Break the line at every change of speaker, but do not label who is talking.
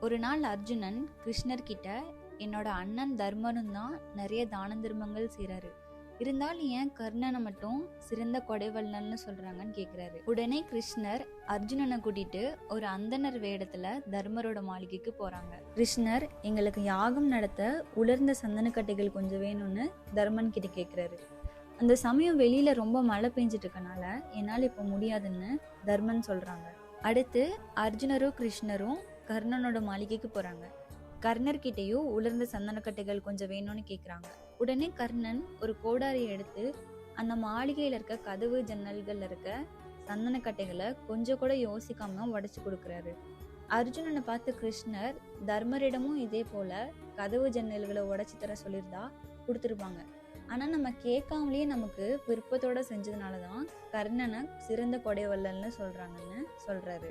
ஒரு நாள் அர்ஜுனன் கிருஷ்ணர் கிட்ட என்னோட அண்ணன் தர்மனும் தான் நிறைய தான தர்மங்கள் செய்கிறாரு இருந்தாலும் ஏன் கர்ணனை மட்டும் சிறந்த கொடைவல்லன்னு சொல்றாங்கன்னு கேக்குறாரு? உடனே கிருஷ்ணர் அர்ஜுனனை கூட்டிட்டு ஒரு அந்தனர் வேடத்துல தர்மரோட மாளிகைக்கு போறாங்க. கிருஷ்ணர் எங்களுக்கு யாகம் நடத்த உலர்ந்த சந்தனக்கட்டைகள் கொஞ்சம் வேணும்னு தர்மன் கிட்ட கேக்குறாரு. அந்த சமயம் வெளியில ரொம்ப மழை பெஞ்சிட்டு இருக்கனால என்னால இப்ப முடியாதுன்னு தர்மன் சொல்றாங்க. அடுத்து அர்ஜுனரும் கிருஷ்ணரும் கர்ணனோட மாளிகைக்கு போறாங்க. கர்ணர்கிட்டயும் உலர்ந்த சந்தனக்கட்டைகள் கொஞ்சம் வேணும்னு கேக்குறாங்க. உடனே கர்ணன் ஒரு கோடாரியை எடுத்து அந்த மாளிகையில இருக்க கதவு ஜன்னல்கள்ல இருக்க சந்தனக்கட்டைகளை கொஞ்சம் கூட யோசிக்காம உடைச்சு கொடுக்குறாரு. அர்ஜுனனை பார்த்து கிருஷ்ணர் தர்மரிடமும் இதே போல கதவு ஜன்னல்களை உடைச்சு தர சொல்லியிருந்தா கொடுத்துருப்பாங்க. ஆனா நம்ம கேட்காமலேயே நமக்கு விருப்பத்தோட செஞ்சதுனால தான் கர்ணனை சிறந்த கொடைவல்லல்னு சொல்றாங்கன்னு சொல்றாரு.